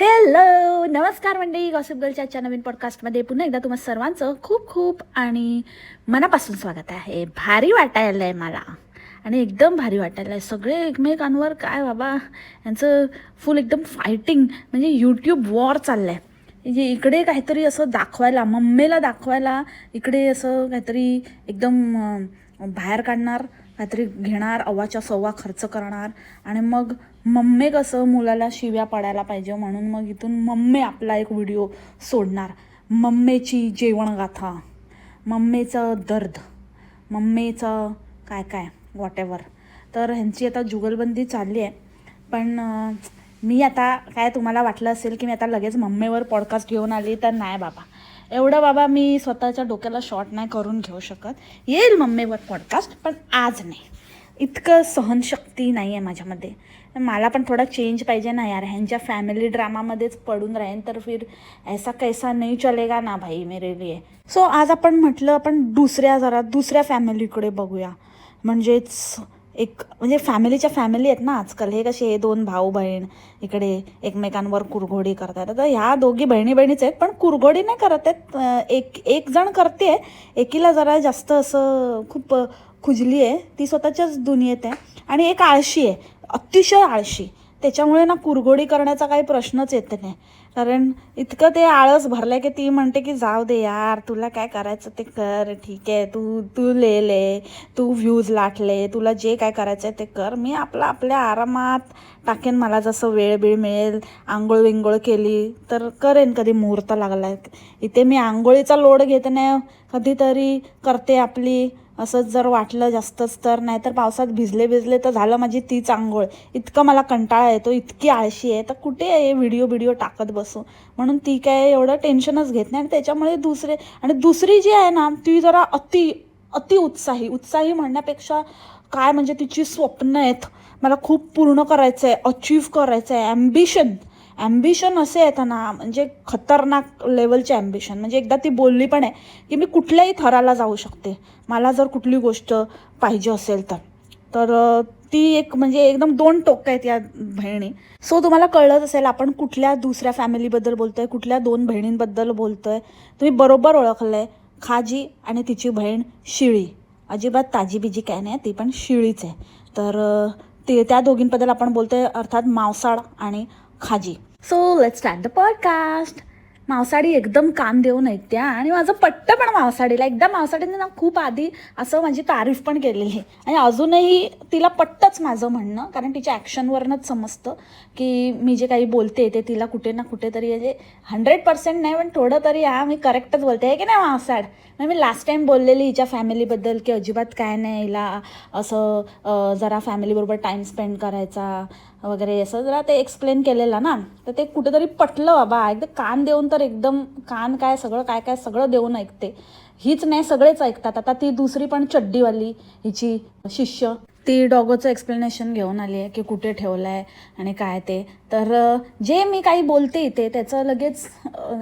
Hello नमस्कार मंडळी gossip गर्लच्या आजच्या नवीन पॉडकास्टमध्ये पुन्हा एकदा तुम्हा सर्वांचं खूप खूप आणि मनापासून स्वागत आहे. भारी वाटायला आहे मला. आणि एकदम भारी वाटायला आहे सगळे एकमेकांवर काय बाबा यांचं फुल एकदम फायटिंग म्हणजे यूट्यूब वॉर चाललं आहे म्हणजे इकडे काहीतरी असं दाखवायला मम्मीला दाखवायला इकडे असं काहीतरी एकदम बाहेर काढणार काहीतरी घेणार अव्वाच्या सव्वा खर्च करणार. आणि मग मम्मी कसं मुलाला शिव्या पडायला पाहिजे म्हणून मग इथून मम्मी आपला एक व्हिडिओ सोडणार. मम्मीची जेवणगाथा मम्मीचं दर्द मम्मीचं काय काय वॉटेवर तर ह्यांची आता जुगलबंदी चालली आहे. पण मी आता काय तुम्हाला वाटलं असेल की मी आता लगेच मम्मीवर पॉडकास्ट घेऊन आली तर नाही बाबा. एवढं बाबा मी स्वतःच्या डोक्याला शॉर्ट नाही करून घेऊ शकत. येईल मम्मीवर पॉडकास्ट पण आज नाही. इतकं सहनशक्ती नाही आहे माझ्यामध्ये. मला पण थोडा चेंज पाहिजे ना यार. ह्यांच्या फॅमिली ड्रामामध्येच पडून राहीन तर फिर ऐसा कैसा नाही चलेगा ना भाई मेरे लिए. सो आज आपण म्हटलं आपण दुसऱ्या जरा दुसऱ्या फॅमिलीकडे बघूया. म्हणजेच एक म्हणजे फॅमिलीच्या फॅमिली आहेत ना आजकाल. हे कसे हे दोन भाऊ बहीण इकडे एकमेकांवर कुरघोडी करतात तर ह्या दोघी बहिणी बहिणीच आहेत पण कुरघोडी नाही करत आहेत. एक एक जण करते एकीला जरा जास्त असं खूप खुजली आहे. ती स्वतःच्याच दुनियेत आहे. आणि एक आळशी आहे. अतिशय आळशी. त्याच्यामुळे ना कुरघोडी करण्याचा काही प्रश्नच येत नाही. कारण इतकं ते आळस भरलं आहे की ती म्हणते की जाऊ दे यार तुला काय करायचं ते कर. ठीक आहे तू तू ले ले तू व्ह्यूज लाटले तुला जे काय करायचं आहे ते कर. मी आपला आपल्या आरामात टाकेन. मला जसं वेळ बिळ मिळेल आंघोळ विंघोळ केली तर करेन. कधी मुहूर्त लागला इथे मी आंघोळीचा लोड घेत नाही. कधीतरी करते आपली असंच जर वाटलं जास्तच तर नाहीतर पावसात भिजले भिजले तर झालं माझी तीच आंघोळ. इतकं मला कंटाळा येतो इतकी आळशी आहे. तर कुठे आहे व्हिडिओ व्हिडिओ टाकत बसू? म्हणून ती काय एवढं टेन्शनच घेत नाही आणि त्याच्यामुळे दुसरे आणि दुसरी जी आहे ना ती जरा अति अति उत्साही. उत्साही म्हणण्यापेक्षा काय म्हणजे तिची स्वप्न आहेत. मला खूप पूर्ण करायचं आहे अचीव करायचं आहे ॲम्बिशन ॲम्बिशन असे आहेत ना म्हणजे खतरनाक लेवलचे ॲम्बिशन म्हणजे एकदा ती बोलली पण आहे की मी कुठल्याही थराला जाऊ शकते. मला जर कुठली गोष्ट पाहिजे असेल तर. तर ती एक म्हणजे एकदम दोन टोक आहेत या बहिणी. सो तुम्हाला कळलंच असेल आपण कुठल्या दुसऱ्या फॅमिलीबद्दल बोलतोय कुठल्या दोन बहिणींबद्दल बोलतोय. तुम्ही बरोबर ओळखलंय खाजी आणि तिची बहीण शिळी. अजिबात ताजी बिजी काय नाही ती पण शिळीच आहे. तर ते त्या दोघींबद्दल आपण बोलतोय अर्थात मावसाळ आणि खाजी. So let start the podcast मावसाडी एकदम कान देऊन ऐकत्या आणि माझं पट्ट पण मावसाडीला एकदा मावसाडीने ना खूप आधी असं माझी तारीफ पण केलेली आहे. आणि अजूनही तिला पट्टच माझं म्हणणं कारण तिच्या ॲक्शनवरनंच समजतं. की मी जे काही बोलते ते तिला कुठे ना कुठेतरी म्हणजे हंड्रेड पर्सेंट नाही पण थोडं तरी हा मी करेक्टच बोलते. आहे की नाही मावसाड म्हणजे मी लास्ट टाईम बोललेली हिच्या फॅमिलीबद्दल की अजिबात काय नाही हिला असं जरा फॅमिलीबरोबर टाईम स्पेंड करायचा वगैरे असं जरा ते एक्सप्लेन केलेलं ना तर ते कुठेतरी पटलं बाबा. एकदम कान देऊन तर एकदम कान काय सगळं काय काय सगळं देऊन ऐकते. हीच नाही सगळेच ऐकतात. आता ती दुसरी पण चड्डीवाली हिची शिष्य. ती डॉगोचं एक्सप्लेनेशन घेऊन आली आहे की कुठे ठेवलं आहे आणि काय ते. तर जे मी काही बोलते इथे त्याचं लगेच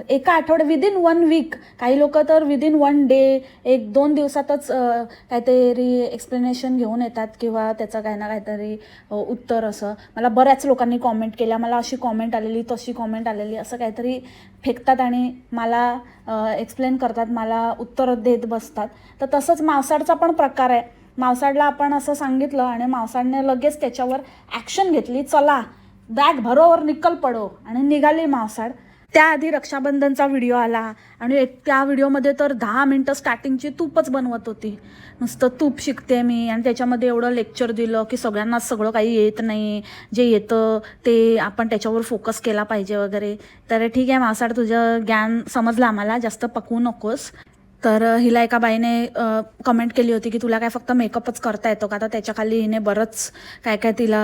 एका आठवड्या विदिन वन वीक काही लोक तर विदिन वन डे एक दोन दिवसातच काहीतरी एक्सप्लेनेशन घेऊन येतात किंवा त्याचं काही ना काहीतरी उत्तर असं. मला बऱ्याच लोकांनी कॉमेंट केल्या मला अशी कॉमेंट आलेली तशी कॉमेंट आलेली असं काहीतरी फेकतात आणि मला एक्सप्लेन करतात मला उत्तर देत बसतात. तर तसंच मावसाडचा पण प्रकार आहे. मावसाडला आपण असं सांगितलं आणि मावसाडने लगेच त्याच्यावर ॲक्शन घेतली चला बॅग भरोवर निकल पडो. आणि निघाली मावसाड त्याआधी रक्षाबंधनचा व्हिडिओ आला आणि एक त्या व्हिडिओमध्ये तर दहा मिनटं स्टार्टिंगची तूपच बनवत होती. नुसतं तूप शिकते मी आणि त्याच्यामध्ये एवढं लेक्चर दिलं की सगळ्यांनाच सगळं काही येत नाही. जे येतं ते आपण त्याच्यावर फोकस केला पाहिजे वगैरे. तर ठीक आहे मासाड तुझं ज्ञान समजलं आम्हाला. जास्त पकवू नकोस. तर हिला एका बाईने कमेंट केली होती की तुला काय फक्त मेकअपच करता येतो का? तर त्याच्याखाली हिने बरंच काय काय तिला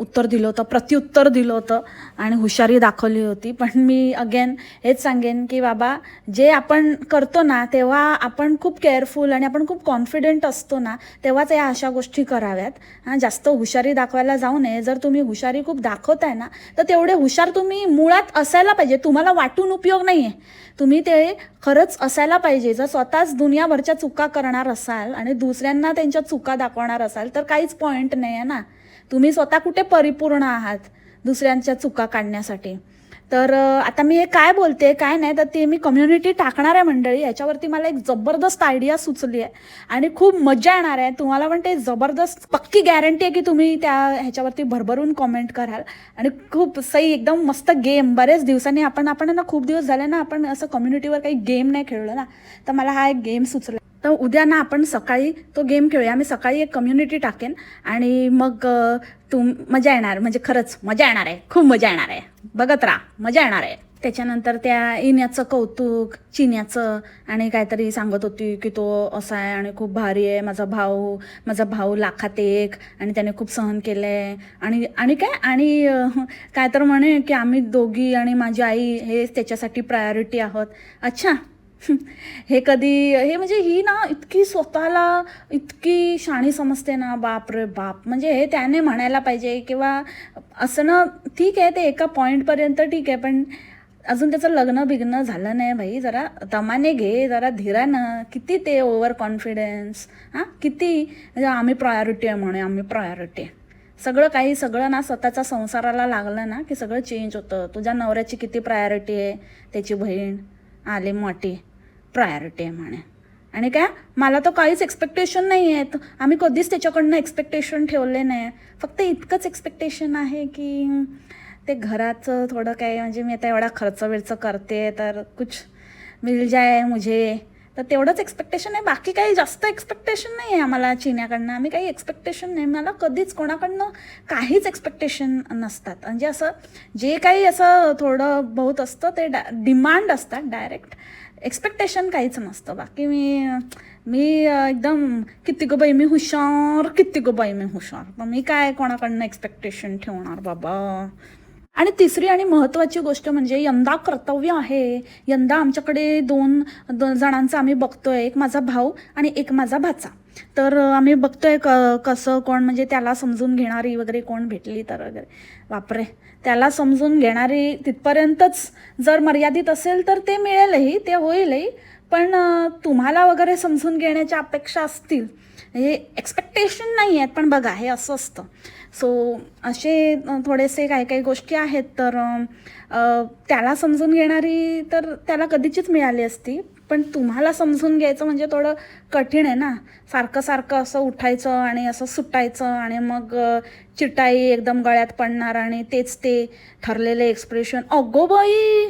उत्तर दिलं होतं प्रत्युत्तर दिलं होतं आणि हुशारी दाखवली होती. पण मी अगेन हेच सांगेन की बाबा जे आपण करतो ना तेव्हा आपण खूप केअरफुल आणि आपण खूप कॉन्फिडेंट असतो ना तेव्हाच या अशा गोष्टी कराव्यात. हां जास्त हुशारी दाखवायला जाऊ नये. जर तुम्ही हुशारी खूप दाखवताय ना तर तेवढे हुशार तुम्ही मुळात असायला पाहिजे. तुम्हाला वाटून उपयोग नाही आहे तुम्ही ते खरंच असायला पाहिजे. जर स्वतःच दुनियाभरच्या चुका करणार असाल आणि दुसऱ्यांना त्यांच्या चुका दाखवणार असाल तर काहीच पॉईंट नाही आहे ना. तुम्ही स्वतः कुठे परिपूर्ण आहात दुसऱ्यांच्या चुका काढण्यासाठी? तर आता मी हे काय बोलते काय नाही तर ते मी कम्युनिटी टाकणार आहे मंडळी. याच्यावरती मला एक जबरदस्त आयडिया सुचली आहे. आणि खूप मजा येणार आहे. तुम्हाला पण ते जबरदस्त पक्की गॅरंटी आहे की तुम्ही त्या ह्याच्यावरती भरभरून कॉमेंट कराल. आणि खूप सही एकदम मस्त गेम बरेच दिवसांनी आपण आपण ना खूप दिवस झाले ना आपण असं कम्युनिटीवर काही गेम नाही खेळलो ना. तर मला हा एक गेम सुचला. तर उद्या ना आपण सकाळी तो गेम खेळूया. मी सकाळी एक कम्युनिटी टाकेन आणि मग तुम मजा येणार. म्हणजे खरंच मजा येणार आहे. खूप मजा येणार आहे. बघत राहा. मजा येणार आहे. त्याच्यानंतर त्या इण्याचं कौतुक चिन्याचं आणि काहीतरी सांगत होती की तो असा आहे आणि खूप भारी आहे. माझा भाऊ माझा भाऊ लाखात एक आणि त्याने खूप सहन केलं आहे आणि आणि काय? आणि काय तर म्हणे की आम्ही दोघी आणि माझी आई हे त्याच्यासाठी प्रायोरिटी आहोत. अच्छा. हे कधी हे म्हणजे ही ना इतकी स्वतःला इतकी शाणी समजते ना बाप रे बाप. म्हणजे हे त्याने म्हणायला पाहिजे किंवा असं ना ठीक आहे ते एका पॉईंटपर्यंत ठीक आहे पण अजून त्याचं लग्न बिग्न झालं नाही भाई जरा दमाने घे जरा धीरानं किती ते ओव्हर कॉन्फिडन्स हां? किती? म्हणजे आम्ही प्रायोरिटी आहे म्हणे आम्ही प्रायोरिटी आहे. सगळं काही सगळं ना स्वतःच्या संसाराला लागलं ना की सगळं चेंज होतं. तुझ्या नवऱ्याची किती प्रायोरिटी आहे? त्याची बहीण आले मोठी. प्रायोरिटी आहे म्हणे. आणि काय? मला तर काहीच एक्सपेक्टेशन नाही आहेत. आम्ही कधीच त्याच्याकडनं एक्सपेक्टेशन ठेवले नाही. फक्त इतकंच एक्सपेक्टेशन आहे की ते घराचं थोडं काय म्हणजे मी आता एवढा खर्च विर्च करते तर कुछ मिल जाय मुझे. तर तेवढंच एक्सपेक्टेशन आहे. बाकी काही जास्त एक्सपेक्टेशन नाही आहे आम्हाला चिन्याकडनं आम्ही काही एक्सपेक्टेशन नाही. मला कधीच कोणाकडनं काहीच एक्सपेक्टेशन नसतात. म्हणजे असं जे काही असं थोडं बहुत असतं ते डा डिमांड असतात डायरेक्ट एक्सपेक्टेशन काहीच नसतं. बाकी मी मी एकदम किती गो बाई मी हुशार किती गो बाई मी हुशार. मग मी काय कोणाकडनं एक्सपेक्टेशन ठेवणार बाबा? आणि तिसरी आणि महत्त्वाची गोष्ट म्हणजे यंदा कर्तव्य आहे. यंदा आमच्याकडे दोन दोन जणांचं आम्ही बघतोय. एक माझा भाऊ आणि एक माझा भाचा. तर आम्ही आम्ही बघतोय क कसं कोण म्हणजे त्याला समजून घेणारी वगैरे कोण भेटली तर वगैरे. बापरे! त्याला समजून घेणारी तिथपर्यंतच जर मर्यादित असेल तर ते मिळेलही ते होईलही. पण तुम्हाला वगैरे समजून घेण्याच्या अपेक्षा असतील हे एक्सपेक्टेशन नाही आहेत पण बघा हे असं असतं. सो असे थोडेसे काही काही गोष्टी आहेत तर त्याला समजून घेणारी तर त्याला कधीचीच मिळाली असती. पण तुम्हाला समजून घ्यायचं म्हणजे थोडं कठीण आहे ना. सारखं सारखं असं उठायचं आणि असं सुटायचं आणि मग चिटाई एकदम गळ्यात पडणार आणि तेच ते ठरलेले एक्सप्रेशन अगो बाई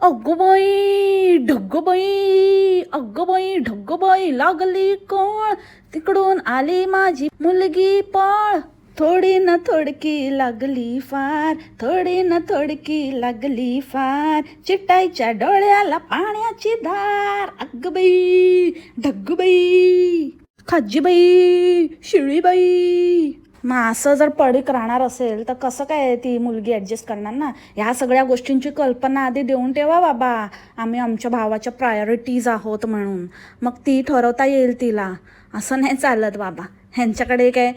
अगो बाई ढग्गो बाई अगो बाई ढग्गो बाई लागली कोण? तिकडून आली माझी मुलगी पळ. थोडी ना थोडकी लागली फार थोडी ना थोडकी लागली फार. चिटाईच्या डोळ्याला पाण्याची धार. अग बाई खाजीबाई शिळीबाई मग असं जर पडीक राहणार असेल तर कसं काय ती मुलगी ॲडजस्ट करणार ना? ह्या सगळ्या गोष्टींची कल्पना आधी देऊन ठेवा बाबा. आम्ही आमच्या भावाच्या प्रायोरिटीज आहोत म्हणून. मग ती ठरवता येईल तिला. असं नाही चालत बाबा. ह्यांच्याकडे काय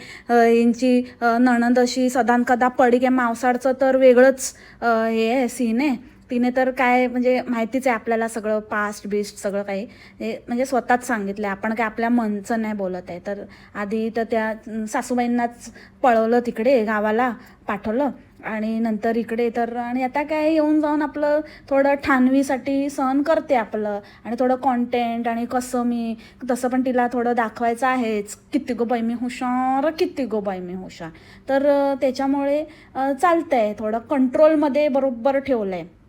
यांची नणंद अशी सदानकदा पडी काय मावसाडचं तर वेगळंच हे आहे सीन आहे. तिने तर काय म्हणजे माहितीच आहे आपल्याला सगळं पास्ट बिस्ट सगळं काही. हे म्हणजे स्वतःच सांगितलं आपण काय आपल्या मनचं नाही बोलत आहे. तर आधी तर त्या सासूबाईंनाच पळवलं तिकडे गावाला पाठवलं. आणि नंतर इकडे तर आणि आता काय येऊन जाऊन आपलं थोडं ठाणवीसाठी सहन करते आपलं. आणि थोडं कॉन्टेंट आणि कसं मी तसं पण तिला थोडं दाखवायचं आहेच. किती गो बाई मी हुशार किती गो बाई मी हुशार. तर त्याच्यामुळे चालतं चालतंय. थोडं कंट्रोलमध्ये बरोबर ठेवलं आहे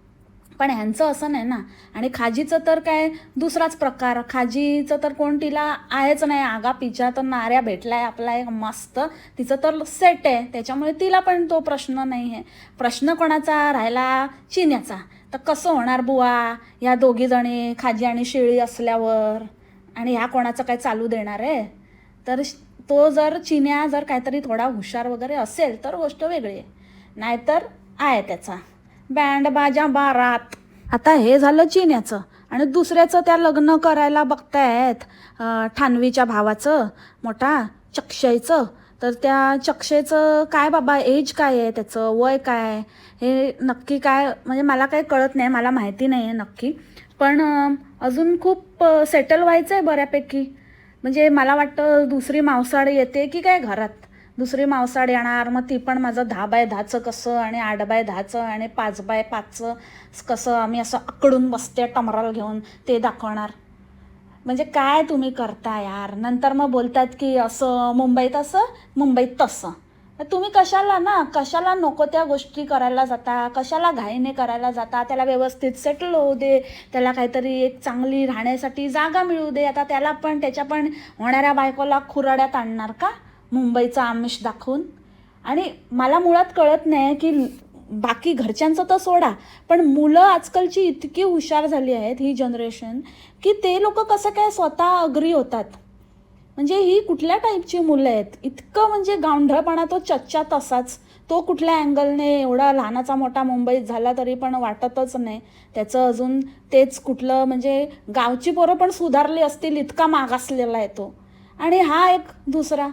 पण ह्यांचं असं नाही ना. आणि खाजीचं तर काय दुसराच प्रकार. खाजीचं तर कोण तिला आहेच नाही. आगा पिचा तर नाऱ्या आहे आपला एक मस्त. तिचं तर सेट आहे. त्याच्यामुळे तिला पण तो प्रश्न नाही आहे. प्रश्न कोणाचा? राहिला चिन्याचा. तर कसं होणार बुवा? या दोघीजणी खाजी आणि शिळी असल्यावर? आणि ह्या कोणाचं काय चालू देणार आहे? तर श- तो जर चिन्या जर काहीतरी थोडा हुशार वगैरे असेल तर गोष्ट वेगळी आहे. नाहीतर आहे त्याचा. बँड बाजा बारात. आता हे झालं चिन्याचं आणि दुसऱ्याचं त्या लग्न करायला बघतायत अं, ठाणवीच्या भावाचं मोठा चक्षयचं तर त्या चक्षेचं काय बाबा एज काय आहे त्याचं वय काय हे नक्की काय म्हणजे मला काही कळत नाही मला माहिती नाही आहे नक्की. पण अजून खूप सेटल व्हायचं आहे बऱ्यापैकी. म्हणजे मला वाटतं दुसरी मावसाळ येते की काय घरात? दुसरी मावसाड येणार मग ती पण माझं दहा बाय दहाचं कसं आणि आठ बाय दहाचं आणि पाच बाय पाचचं कसं आम्ही असं आकडून बसते टमराल घेऊन ते दाखवणार. म्हणजे काय तुम्ही करता यार? नंतर मग बोलतात की असं मुंबईत असं मुंबईत तसं. तुम्ही कशाला ना कशाला नको त्या गोष्टी करायला जाता? कशाला घाईने करायला जाता? त्याला व्यवस्थित सेटल होऊ दे. त्याला काहीतरी एक चांगली राहण्यासाठी जागा मिळू दे. आता त्याला पण त्याच्या पण होणाऱ्या बायकोला खुराड्यात आणणार का? मुंबईचं आमिष दाखवून. आणि मला मुळात कळत नाही की बाकी घरच्यांचं तर सोडा पण मुलं आजकालची इतकी हुशार झाली आहेत ही जनरेशन की ते लोक कसं काय स्वतः अग्री होतात. म्हणजे ही कुठल्या टाईपची मुलं आहेत? इतकं म्हणजे गांढळपणा तो चच्चा तसाच. तो कुठल्या अँगलने एवढा लहानाचा मोठा मुंबईत झाला तरी पण वाटतच नाही. त्याचं अजून तेच कुठलं म्हणजे गावची पोरं पण सुधारली असतील इतका मागासलेला आहे तो. आणि हा एक दुसरा.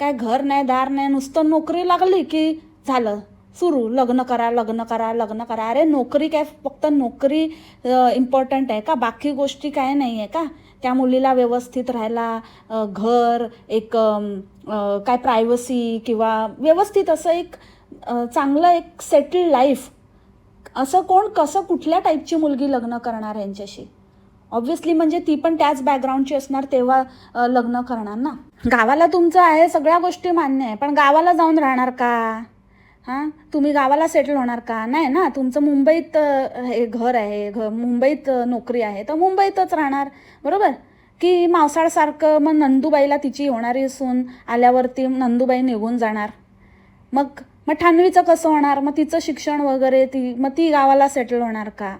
काय घर नाही दार नाही नुसतं नोकरी लागली की झालं. सुरू लग्न करा लग्न करा लग्न करा. अरे नोकरी काय फक्त नोकरी इम्पॉर्टंट आहे का? बाकी गोष्टी काय नाही आहे का? त्या मुलीला व्यवस्थित राहायला घर एक काय प्रायव्हसी किंवा व्यवस्थित असं एक चांगलं एक सेटल लाईफ असं कोण कसं कुठल्या टाईपची मुलगी लग्न करणार यांच्याशी? ऑब्व्हियसली म्हणजे ती पण त्याच बॅकग्राऊंडची असणार तेव्हा लग्न करणार ना. गावाला तुमचं आहे सगळ्या गोष्टी मान्य आहे पण गावाला जाऊन राहणार का? हां? तुम्ही गावाला सेटल होणार का? नाही ना तुमचं मुंबईत हे घर आहे घ मुंबईत नोकरी आहे तर मुंबईतच राहणार बरोबर? की मावसाळसारखं मग नंदूबाईला तिची होणारी सून आल्यावरती नंदूबाई निघून जाणार. मग मग ठाणवीचं कसं होणार? मग तिचं शिक्षण वगैरे ती मग ती गावाला सेटल होणार का?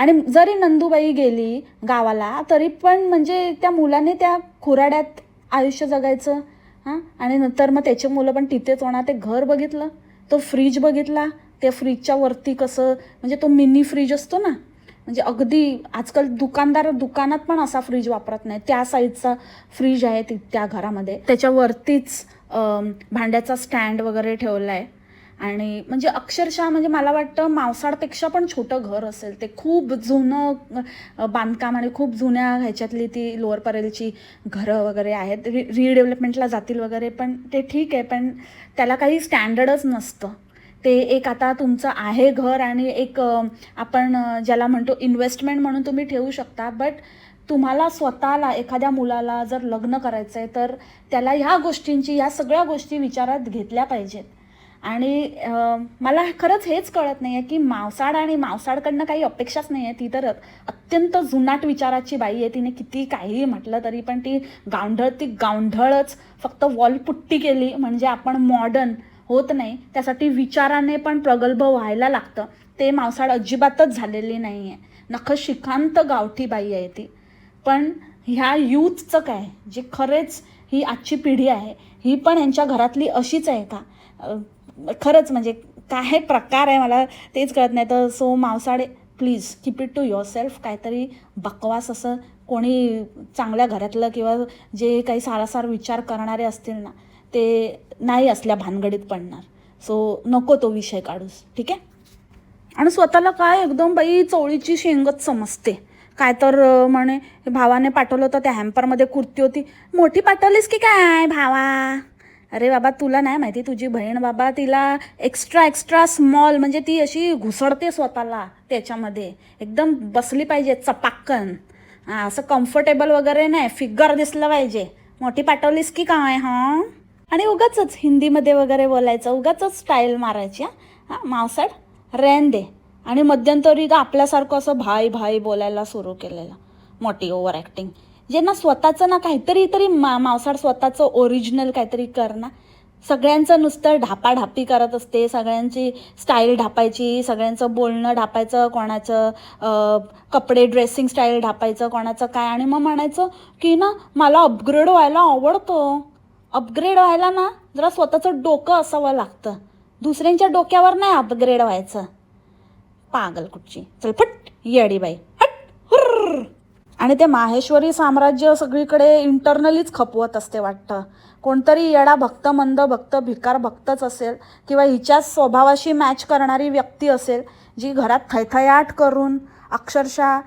आणि जरी नंदूबाई गेली गावाला तरी पण म्हणजे त्या मुलाने त्या खुराड्यात आयुष्य जगायचं हां? आणि नंतर मग त्याचे मुलं पण तिथेच होणार. ते घर बघितलं तो फ्रीज बघितला त्या फ्रीजच्या वरती कसं म्हणजे तो मिनी फ्रीज असतो ना म्हणजे अगदी आजकाल दुकानदार दुकानात पण असा फ्रीज वापरत नाही. त्या साईजचा फ्रीज आहे ती त्या घरामध्ये. त्याच्यावरतीच भांड्याचा स्टँड वगैरे ठेवला आहे आणि म्हणजे अक्षरशः म्हणजे मला वाटतं मावसाडपेक्षा पण छोटं घर असेल. ते खूप जुनं बांधकाम आणि खूप जुन्या ह्याच्यातली ती लोअर परेलची घरं वगैरे आहेत. रि रिडेव्हलपमेंटला जातील वगैरे पण ते ठीक आहे. पण त्याला काही स्टँडर्डच नसतं. ते एक आता तुमचं आहे घर आणि एक आपण ज्याला म्हणतो इन्व्हेस्टमेंट म्हणून तुम्ही ठेवू शकता. बट तुम्हाला स्वतःला एखाद्या मुलाला जर लग्न करायचं आहे तर त्याला ह्या गोष्टींची ह्या सगळ्या गोष्टी विचारात घेतल्या पाहिजेत. आणि मला खरंच हेच कळत नाही आहे की मावसाड आणि मावसाडकडनं काही अपेक्षाच नाही आहे ती तर अत्यंत जुनाट विचाराची बाई आहे. तिने किती काहीही म्हटलं तरी पण ती गावंढळ ती गावंढळच फक्त वॉलपुट्टी केली म्हणजे आपण मॉडर्न होत नाही. त्यासाठी विचाराने पण प्रगल्भ व्हायला लागतं. ते मावसाड अजिबातच झालेली नाही आहे नख शिकांत गावठी बाई आहे ती. पण ह्या यूथचं काय? जे खरेच ही आजची पिढी आहे. ही पण यांच्या घरातली अशीच आहे का? खरंच म्हणजे काय प्रकार आहे मला तेच कळत नाही. तर so मावसाडे please keep it to yourself काहीतरी बकवास असं कोणी चांगल्या घरातलं किंवा जे काही सारासार विचार करणारे असतील ना ते नाही असल्या भानगडीत पडणार. सो नको तो विषय काढूस ठीक आहे? आणि स्वतःला काय एकदम बाई चवळीची शेंगत समजते. काय तर म्हणे भावाने पाठवलं होतं त्या हॅम्परमध्ये कुर्ती होती. मोठी पाठवलीस की काय भावा? अरे बाबा तुला नाही माहिती तुझी बहीण बाबा तिला एक्स्ट्रा एक्स्ट्रा स्मॉल म्हणजे ती अशी घुसडते स्वतःला त्याच्यामध्ये. एकदम बसली पाहिजे चपाक्कन हां असं कम्फर्टेबल वगैरे नाही फिगर दिसलं पाहिजे. मोठी पाठवलीस की काय हां? आणि उगाच हिंदीमध्ये वगैरे बोलायचं उगाच स्टाईल मारायची हां? मावसाड रेन दे. आणि मध्यंतरी तर आपल्यासारखं असं भाई भाई बोलायला सुरू केलेलं मोठी ओव्हर ॲक्टिंग ज्यांना स्वतःचं ना काहीतरी तरी मा मावसाड स्वतःचं ओरिजिनल काहीतरी कर ना. सगळ्यांचं नुसतं ढापाढापी करत असते सगळ्यांची स्टाईल ढापायची सगळ्यांचं बोलणं ढापायचं कोणाचं कपडे ड्रेसिंग स्टाईल ढापायचं कोणाचं काय आणि मग म्हणायचं की ना मला अपग्रेड व्हायला आवडतं. अपग्रेड व्हायला ना जरा स्वतःचं डोकं असावं लागतं. दुसऱ्यांच्या डोक्यावर नाही अपग्रेड व्हायचं. पागल कुठची. चल फट येडीबाई हट. आणि ते माहेश्वरी साम्राज्य सगळीकडे इंटरनलीच खपवत असते वाटतं. कोणतरी येडा भक्त मंद भक्त भिकार भक्तच असेल किंवा हिच्याच स्वभावाशी मॅच करणारी व्यक्ती असेल जी घरात थैथयाट करून अक्षरशः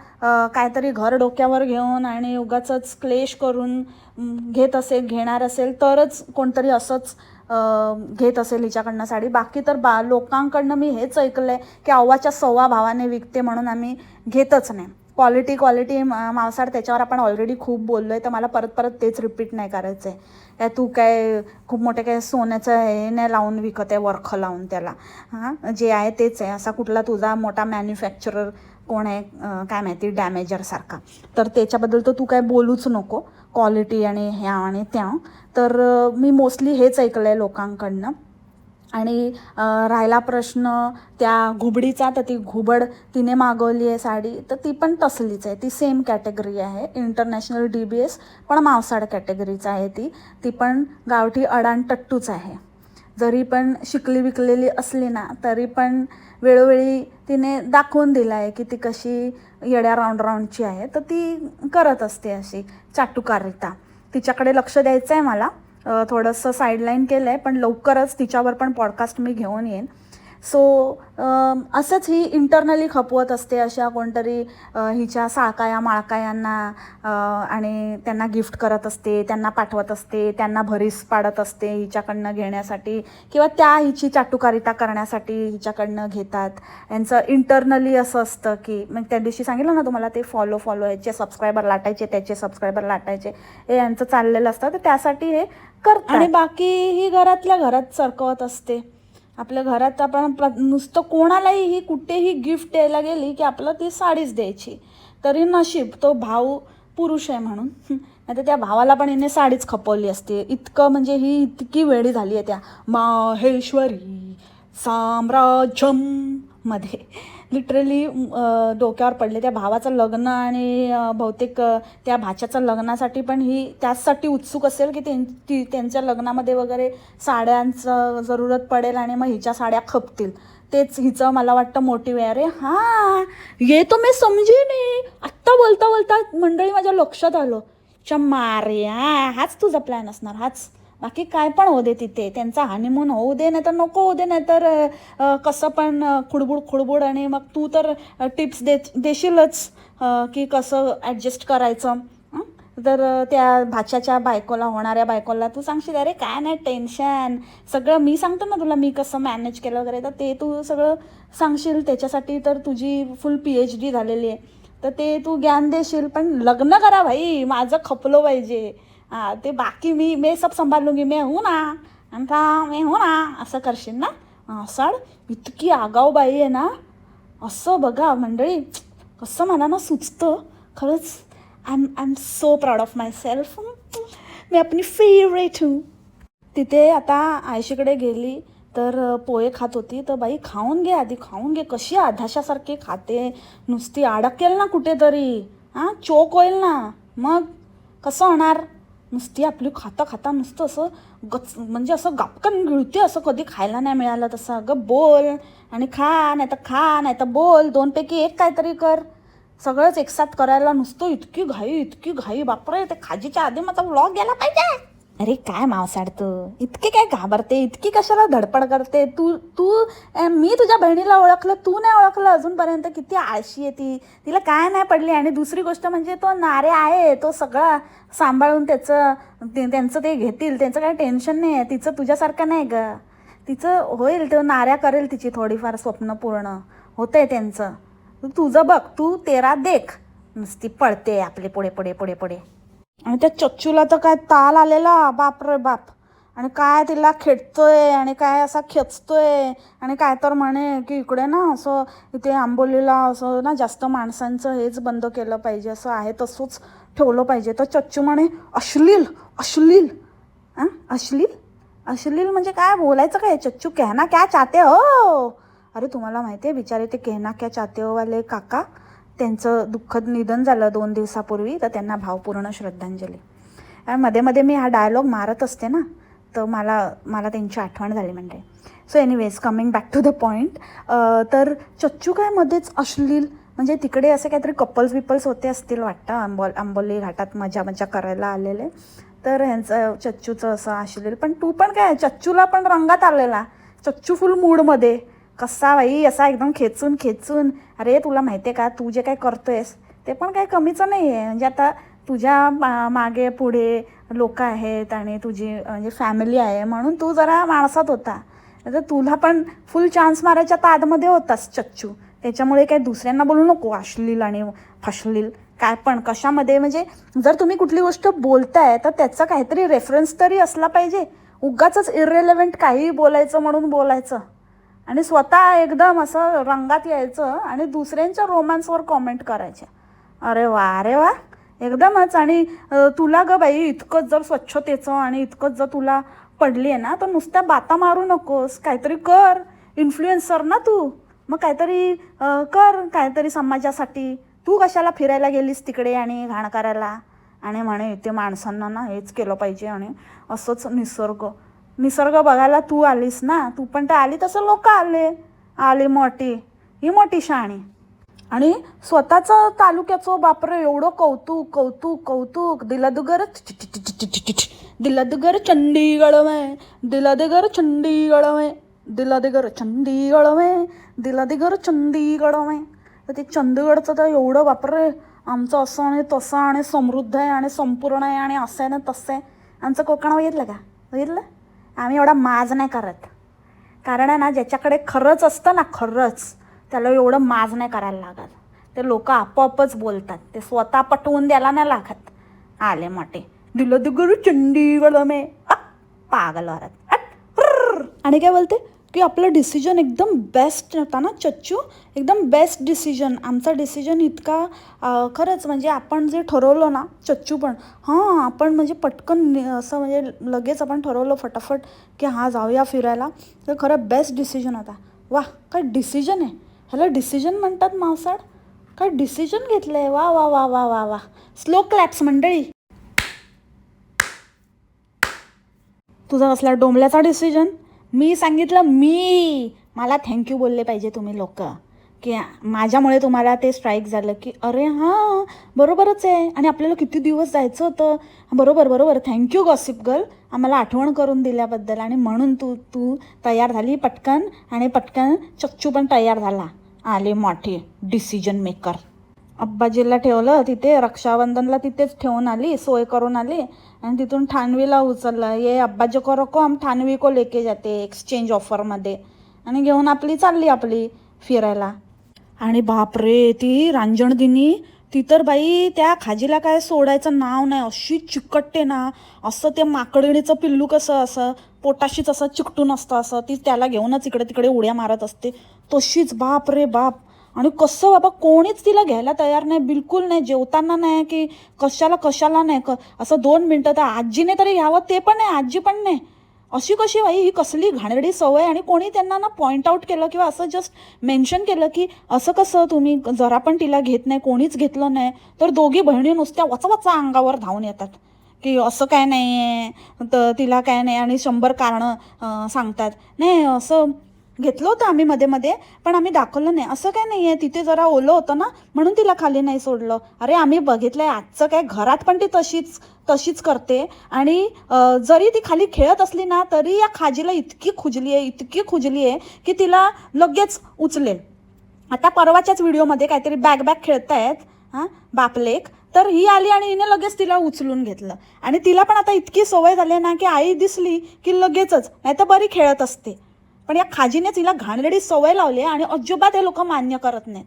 काहीतरी घर डोक्यावर घेऊन आणि उगाच क्लेश करून घेत असेल घेणार असेल तरच कोणतरी असंच घेत असेल हिच्याकडनं साडी. बाकी तर बा लोकांकडनं मी हेच ऐकलं आहे की अव्वाच्या सव्वा भावाने विकते म्हणून आम्ही घेतच नाही. क्वालिटी क्वालिटी मावसाड त्याच्यावर आपण ऑलरेडी खूप बोललो आहे तर मला परत परत तेच रिपीट नाही करायचं आहे काय तू काय खूप मोठे काय सोन्याचं हे नाही लावून विकत आहे वर्ख लावून त्याला. हां? जे आहे तेच आहे. असा कुठला तुझा मोठा मॅन्युफॅक्चरर कोण आहे काय माहिती डॅमेजरसारखा तर त्याच्याबद्दल तर तू काय बोलूच नको. क्वालिटी आणि ह्या आणि त्या. तर मी मोस्टली हेच ऐकलं आहे लोकांकडनं. आणि राहिला प्रश्न त्या घुबडीचा तर ती घुबड तिने मागवली आहे साडी तर ती पण तसलीच आहे. ती सेम कॅटेगरी आहे. इंटरनॅशनल डी बी एस पण मावसाड कॅटेगरीच आहे ती. ती पण गावठी अडाण टट्टूच आहे. जरी पण शिकली विकलेली असली ना तरी पण वेळोवेळी तिने दाखवून दिलं आहे की ती कशी येड्या राऊंड राऊंडची आहे. तर ती करत असते अशी चाटुकारिता. तिच्याकडे लक्ष द्यायचं आहे मला. थोडंसं साईडलाईन केलं आहे पण लवकरच तिच्यावर पण पॉडकास्ट मी घेऊन येईन. सो असंच ही इंटरनली खपवत असते अशा कोणतरी हिच्या साळकाया माळकायांना आणि त्यांना गिफ्ट करत असते त्यांना पाठवत असते त्यांना भरीस पाडत असते हिच्याकडनं घेण्यासाठी किंवा त्या हिची चाटुकारिता करण्यासाठी हिच्याकडनं घेतात. यांचं इंटरनली असं असतं की मग त्या दिवशी सांगितलं ना तुम्हाला ते फॉलो फॉलो याचे सबस्क्रायबर लाटायचे त्याचे सबस्क्रायबर लाटायचे हे यांचं चाललेलं असतं. तर त्यासाठी हे करतात. आणि बाकी ही घरातल्या घरात सरकवत असते. आपल्या घरात आपण प्र नुसतं कोणालाही ही कुठेही गिफ्ट द्यायला गेली की आपलं ती साडीच द्यायची. तरी नशीब तो भाऊ पुरुष आहे म्हणून. नाही तर त्या भावाला पण हिने साडीच खपवली असते. इतकं म्हणजे ही इतकी वेळी झाली आहे त्या. माहेश्वरी साम्राज्यममध्ये. लिटरली डोक्यावर पडले. त्या भावाचं लग्न आणि बहुतेक त्या भाच्याचं लग्नासाठी पण ही त्याचसाठी उत्सुक असेल की त्यां- ती त्यांच्या लग्नामध्ये वगैरे साड्यांचं जरूरत पडेल आणि मग हिच्या साड्या खपतील. तेच हिचं मला वाटतं मोटिव्ह आहे. अरे हां ये तो मी समजे नाही आत्ता बोलता बोलता मंडळी माझ्या लक्षात आलं. च्या मारे हाच तुझा प्लॅन असणार हाच. बाकी काय पण होऊ दे तिथे. त्यांचा हानिमून होऊ दे नाही तर नको होऊ दे नाही तर कसं पण खुडबुड खुडबुड आणि मग तू तर टिप्स दे देशीलच की कसं ॲडजस्ट करायचं. तर त्या भाच्याच्या बायकोला होणाऱ्या बायकोला तू सांगशील अरे काय नाही टेन्शन सगळं मी सांगतो ना तुला मी कसं मॅनेज केलं वगैरे. तर ते तू सगळं सांगशील त्याच्यासाठी तर तुझी फुल पी एच डी झालेली आहे. तर ते तू ज्ञान देशील पण लग्न करा भाई माझं खपलो पाहिजे. हा ते बाकी मी मी सब संभाळ लूंगी मैं हूँ ना आता मे हो ना असं करशील ना हा, इतकी आगाऊ बाई आहे ना असं बघा मंडळी कसं मला ना सुचतं खरंच I am I am so proud of myself मी आपली फेवरेट हूँ तिथे आता आयशीकडे गेली तर पोहे खात होती तर बाई खाऊन घे आधी खाऊन घे कशी आधाशासारखी खाते नुसती अडकेल ना कुठेतरी हां चोक होईल ना मग कसं होणार नुसती आपली खाता खाता नुसतं असं गच म्हणजे असं गापकन गिळते असं कधी खायला नाही मिळालं तसं. अगं बोल आणि खा नाही तर खा नाही तर बोल दोनपैकी एक काहीतरी कर. सगळंच एकसाथ करायला नुसतं इतकी घाई इतकी घाई. बापरे ते खाजीच्या आधी माझा व्लॉग गेला पाहिजे. अरे काय मावसाडतं इतके काय घाबरते? इतकी कशाला धडपड करते? तू तू मी तुझ्या बहिणीला ओळखलं तू नाही ओळखलं अजूनपर्यंत किती आळशी आहे ती. तिला काय नाही पडली. आणि दुसरी गोष्ट म्हणजे तो नारे आहे तो सगळा सांभाळून त्याचं ते- त्यांचं ते घेतील. त्यांचं काही टेन्शन नाही आहे. तिचं तुझ्यासारखं नाही ग. तिचं होईल तो नाऱ्या करेल तिची थोडीफार स्वप्न पूर्ण. आहे त्यांचं. तू तुझं बघ. तू तेरा देख. नुसती पळते आपले पुढे पुढे पुढे पुढे. आणि त्या चच्चूला तर काय ताल आलेला बाप रे बाप. आणि काय तिला खेटतोय आणि काय असा खेचतोय आणि काय तर म्हणे की इकडे ना असं इथे आंबोलीला असं ना जास्त माणसांचं हेच बंद केलं पाहिजे असं आहे तसंच ठेवलं पाहिजे. तर चच्चू म्हणे अश्लील अश्लील. हां अश्लील? अश्लील म्हणजे काय? बोलायचं काय? चच्चू कहना क्या चाहते हो? अरे तुम्हाला माहिती आहे बिचारे ते कहना क्या चाहते हो वाले काका. त्यांचं दुःखद निधन झालं दोन दिवसापूर्वी तर त्यांना भावपूर्ण श्रद्धांजली. आणि मध्ये मध्ये मी हा डायलॉग मारत असते ना तर मला मला त्यांची आठवण झाली म्हणजे. So anyways coming back to the point तर चच्चू काय मध्येच अश्लील म्हणजे तिकडे असे काहीतरी कपल्स बिपल्स होते असतील वाटतं आंबोल आंबोली घाटात मजा मजा करायला आलेले. तर ह्यांचं चच्चूचं असं अश्लील पण तू पण काय चच्चूला पण रंगात आलेला. चच्चू फुल मूडमध्ये कसा बाई असा एकदम खेचून खेचून. अरे तुला माहिती आहे का तू जे काय करतोयस ते पण काही कमीचं नाही आहे म्हणजे आता तुझ्या मा मागे पुढे लोक आहेत आणि तुझी म्हणजे फॅमिली आहे म्हणून तू जरा माणसात होता. तर तुला पण फुल चान्स मारायच्या तादमध्ये होतास चच्चू. त्याच्यामुळे काय दुसऱ्यांना बोलू नको अश्लील आणि फश्लील काय पण कशामध्ये? म्हणजे जर तुम्ही कुठली गोष्ट बोलताय तर त्याचा काहीतरी रेफरन्स तरी असला पाहिजे. उगाच इरेलेव्हंट काही बोलायचं म्हणून बोलायचं. आणि स्वतः एकदम असं रंगात यायचं आणि दुसऱ्यांच्या रोमांसवर कॉमेंट करायच्या. अरे वा अरे वा. एकदमच. आणि तुला ग बाई इतकंच जर स्वच्छतेचं आणि इतकंच जर तुला पडली आहे ना तर नुसत्या बाता मारू नकोस. काहीतरी कर. इन्फ्लुएन्सर ना तू. मग काहीतरी कर. काहीतरी समाजासाठी. तू कशाला फिरायला गेलीस तिकडे आणि घाण करायला आणि म्हणे इथे माणसांना ना हेच केलं पाहिजे आणि असंच निसर्ग. निसर्ग बघायला तू आलीस ना? तू पण तर आली तसं लोक आले. आली मोठी. ही मोठी शाणी. आणि स्वतःचं तालुक्याचं बापरे एवढं कौतुक कौतुक कौतुक. दिलादगर दिलादगर चंडीगड में दिलादगर चंडीगड में दिलादगर चंडीगड में दिलादगर चंडीगड में तर ते चंदीगडचं तर एवढं बापरे आमचं असं आणि तसं आणि समृद्ध आहे आणि संपूर्ण आहे आणि असं आहे ना तसं आहे. आमचं कोकण बघितलं का? बघितलं? आम्ही एवढा माज नाही करत. कारण आहे ना ज्याच्याकडे खरंच असतं ना खरंच त्याला एवढं माज नाही करायला लागत. ते लोक आपोआपच बोलतात. ते स्वतः पटवून द्यायला नाही लागत. आले मोठे. दिलं दुगरू चंडीगड मे पागल वरात आणि काय बोलते? की आपलं डिसिजन एकदम बेस्ट होता ना चच्चू? एकदम बेस्ट डिसिजन आमचा डिसिजन इतका खरंच म्हणजे आपण जे ठरवलं ना चच्चू पण हां आपण म्हणजे पटकन असं म्हणजे लगेच आपण ठरवलं फटाफट की हां जाऊया फिरायला. तर खरं बेस्ट डिसिजन होता. वा काय डिसिजन आहे. ह्याला डिसिजन म्हणतात मावसाड काय डिसिजन घेतलं आहे वा वा वा वा वा वा स्लो क्लॅप्स मंडळी. तुझा कसला डोंबल्याचा डिसिजन मी सांगितलं मी मला थँक्यू बोलले पाहिजे तुम्ही लोक. की माझ्यामुळे तुम्हाला ते स्ट्राईक झालं की अरे हां बरोबरच आहे. आणि आपल्याला किती दिवस जायचं होतं? बरोबर बरोबर. थँक्यू गॉसिप गर्ल आम्हाला आठवण करून दिल्याबद्दल. आणि म्हणून तू तू तयार झाली पटकन. आणि पटकन चक्चू पण तयार झाला. आले मोठे डिसिजन मेकर अब्बाजीला ठेवलं तिथे रक्षाबंधनला तिथेच ठेवून आली सोय करून आली आणि तिथून ठाणवीला उचललं. ये अब्बाजी को रको हम ठाणवी को लेके जाते एक्सचेंज ऑफरमध्ये आणि घेऊन आपली चालली आपली फिरायला. आणि बापरे ती रांजणदिनी ती तर बाई त्या खाजीला काय सोडायचं नाव नाही. अशी चिकटते ना. असं ते माकडणीचं पिल्लू कसं असं पोटाशीच असं चिकटून असतं असं. ती त्याला घेऊनच इकडे तिकडे उड्या मारत असते. तशीच बाप रे बाप. आणि कसं बाबा कोणीच तिला घ्यायला तयार नाही बिलकुल नाही जेवताना नाही की कशाला कशाला नाही क असं दोन मिनटं तर आजीने तरी घ्यावं ते पण नाही आजी पण नाही. अशी कशी बाई ही कसली घाणेरडी सवय आणि कोणी त्यांना ना पॉईंट आऊट केलं किंवा असं जस्ट मेन्शन केलं की असं कसं तुम्ही जरा पण तिला घेत नाही कोणीच घेतलं नाही तर दोघी बहिणी नुसत्या वचा वचा अंगावर धावून येतात. की असं काय नाही आहे तर तिला काय नाही आणि शंभर कारणं सांगतात. नाही असं घेतलं होतं आम्ही मध्ये मध्ये पण आम्ही दाखवलं नाही. असं काय नाही आहे तिथे जरा ओलं होतं ना म्हणून तिला खाली नाही सोडलं. अरे आम्ही बघितलंय आजचं काय घरात पण ती तशीच तशीच करते. आणि जरी ती खाली खेळत असली ना तरी या खाजीला इतकी खुजली आहे इतकी खुजली आहे की तिला लगेच उचलेल. आता परवाच्याच व्हिडिओमध्ये काहीतरी बॅग बॅग खेळतायत हां बापलेक. तर ही आली आणि हिने लगेच तिला उचलून घेतलं. आणि तिला पण आता इतकी सवय झाली आहे ना की आई दिसली की लगेचच. नाही तर बरी खेळत असते. पण या खाजीनेच हिला घाणेरडी सवय लावली आहे आणि अजिबात हे लोक मान्य करत नाहीत.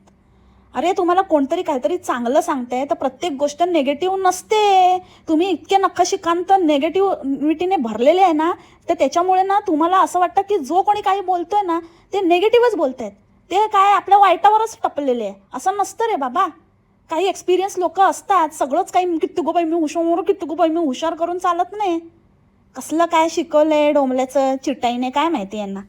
अरे तुम्हाला कोणतरी काहीतरी चांगलं सांगताय तर प्रत्येक गोष्ट नेगेटिव्ह नसते. तुम्ही इतके नखशिकांत नेगेटिव्हिटीने भरलेले आहे ना तर त्याच्यामुळे ना तुम्हाला असं वाटतं की जो कोणी काही बोलतोय ना ते नेगेटिव्हच आहेत ते काय आपल्या वाईटावरच टपलेले आहे. असं नसतं रे बाबा. काही एक्सपिरियन्स लोक असतात सगळंच काही किती बाई मी हुशार किती बाई मी हुशार करून चालत नाही. कसलं काय शिकवलंय डोंबल्याचं चिटाईने काय माहिती यांना.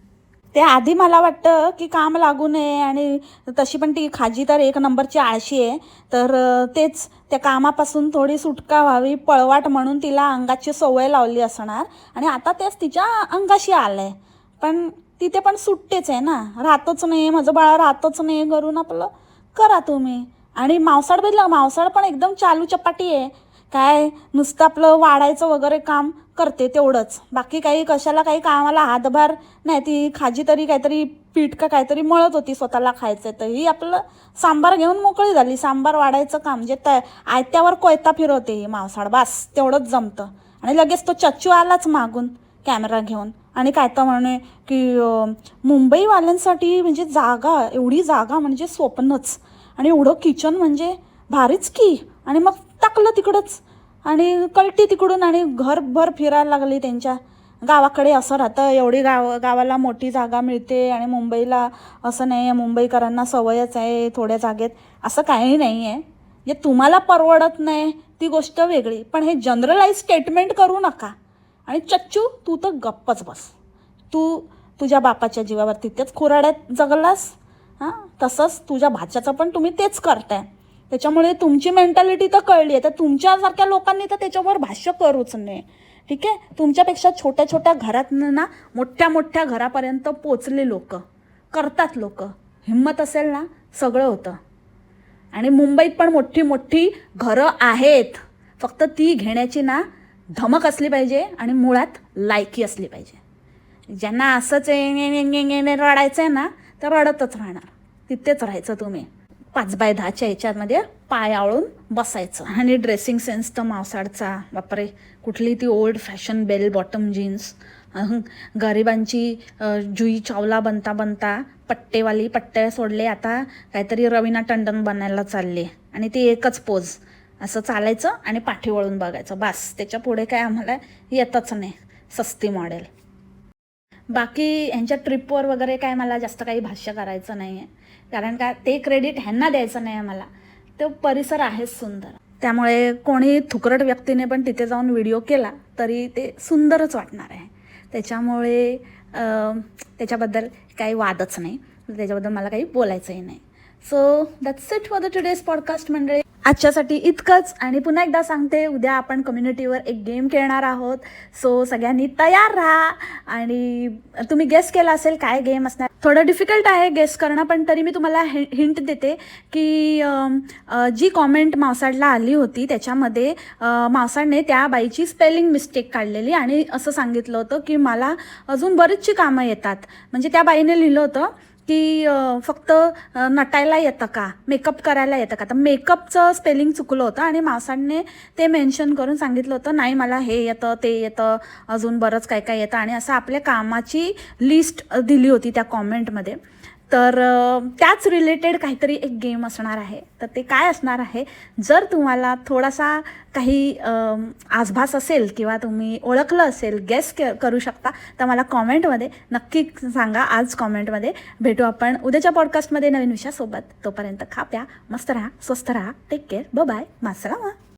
ते आधी मला वाटतं की काम लागू नये आणि तशी पण ती खाजी तर एक नंबरची आळशी आहे. तर तेच त्या कामापासून थोडी सुटका व्हावी पळवाट म्हणून तिला अंगाची सवय लावली असणार. आणि आता तेच तिच्या अंगाशी आलं आहे पण तिथे पण सुट्टेच आहे ना. राहतच नाही माझं बाळा राहतच नाही करून आपलं. करा तुम्ही. आणि मावसाळ बघितलं मावसाळ पण एकदम चालू चपाटी आहे. काय नुसतं आपलं वाढायचं वगैरे काम. करते तेवढंच. बाकी काही कशाला काही कामाला हातभार नाही ती खाजी तरी काहीतरी पीठ का काहीतरी मळत होती स्वतःला खायचं तर ही आपलं सांबार घेऊन मोकळी झाली. सांबार वाढायचं काम जे त आयत्यावर कोयता फिरवते ही मावसाळ बास तेवढंच जमतं. आणि लगेच तो चच्चू आलाच मागून कॅमेरा घेऊन. आणि काय तर म्हणे की मुंबईवाल्यांसाठी म्हणजे जागा एवढी जागा म्हणजे स्वप्नच. आणि एवढं किचन म्हणजे भारीच की. आणि मग टाकलं तिकडंच. आणि कळटी तिकडून आणि घरभर फिरायला लागली त्यांच्या गावाकडे असं राहतं. एवढी गाव गावाला मोठी जागा मिळते आणि मुंबईला असं नाही आहे. मुंबईकरांना सवयच आहे थोड्या जागेत. असं काही नाही आहे. जे तुम्हाला परवडत नाही ती गोष्ट वेगळी. पण हे जनरलाइज स्टेटमेंट करू नका. आणि चच्चू तू तर गप्पच बस. तू तुझ्या बापाच्या जीवावर तिथेच खुराड्यात जगलास हां? तसंच तुझ्या भाच्याचं पण तुम्ही तेच करताय. त्याच्यामुळे तुमची मेंटॅलिटी तर कळली आहे तर तुमच्यासारख्या लोकांनी तर त्याच्यावर भाष्य करूच नाही ठीक आहे? तुमच्यापेक्षा छोट्या छोट्या घरात ना मोठ्या मोठ्या घरापर्यंत पोचले लोक. करतात लोक. हिंमत असेल ना सगळं होतं. आणि मुंबईत पण मोठी मोठी घरं आहेत. फक्त ती घेण्याची ना धमक असली पाहिजे आणि मुळात लायकी असली पाहिजे. ज्यांना असंच रडायचं आहे ना तर रडतच राहणार. तिथेच राहायचं तुम्ही. पाच बाय दहाच्या याच्यामध्ये पाय आवळून बसायचं. आणि ड्रेसिंग सेन्स तर मावसाडचा बापरे कुठली ती old fashion bell bottom jeans गरिबांची जुई चावला बनता बनता पट्टेवाली पट्टे सोडले आता काहीतरी रवीना टंडन बनायला चालले. आणि ती एकच पोज असं चालायचं आणि पाठी वळून बघायचं. बास त्याच्या पुढे काय आम्हाला येतच नाही. सस्ती मॉडेल बाकी ह्यांच्या ट्रिपवर वगैरे काय मला जास्त काही भाष्य करायचं नाही आहे कारण का ते क्रेडिट ह्यांना द्यायचं नाही आहे मला तो परिसर आहेच सुंदर. त्यामुळे कोणी थुकरट व्यक्तीने पण तिथे जाऊन व्हिडिओ केला तरी ते सुंदरच वाटणार आहे. त्याच्यामुळे त्याच्याबद्दल काही वादच नाही. त्याच्याबद्दल मला काही बोलायचंही नाही. So that's it for the today's podcast मंडळी. आजच्यासाठी इतकंच. आणि पुन्हा एकदा सांगते उद्या आपण कम्युनिटीवर एक गेम खेळणार आहोत. सो सगळ्यांनी तयार राहा. आणि तुम्ही गेस केला असेल काय गेम असणार. थोडं डिफिकल्ट आहे गेस करणं पण तरी मी तुम्हाला हिंट देते की जी कॉमेंट मावसाडला आली होती त्याच्यामध्ये मावसाडने त्या बाईची स्पेलिंग मिस्टेक काढलेली. आणि असं सांगितलं होतं की मला अजून बरीचशी कामं येतात. म्हणजे त्या बाईने लिहिलं होतं की फक्त नटायला येतं का? मेकअप करायला येतं का? तर मेकअपचं स्पेलिंग चुकलं होतं आणि मासांनी ते मेन्शन करून सांगितलं होतं नाही मला हे येतं ते येतं अजून बरंच काय काय येतं. आणि असं आपल्या कामाची लिस्ट दिली होती त्या कॉमेंटमध्ये. तर त्याच रिलेटेड काहीतरी एक गेम असणार आहे. तर ते काय असणार आहे? जर तुम्हाला थोडासा काही आसभास असेल किंवा तुम्ही ओळखलं असेल गेस के करू शकता तर मला कॉमेंटमध्ये नक्की सांगा. आज कॉमेंटमध्ये भेटू आपण. उद्याच्या पॉडकास्टमध्ये नवीन विषयासोबत. तोपर्यंत खा प्या मस्त राहा स्वस्त राहा. टेक केअर ब बाय मासरामा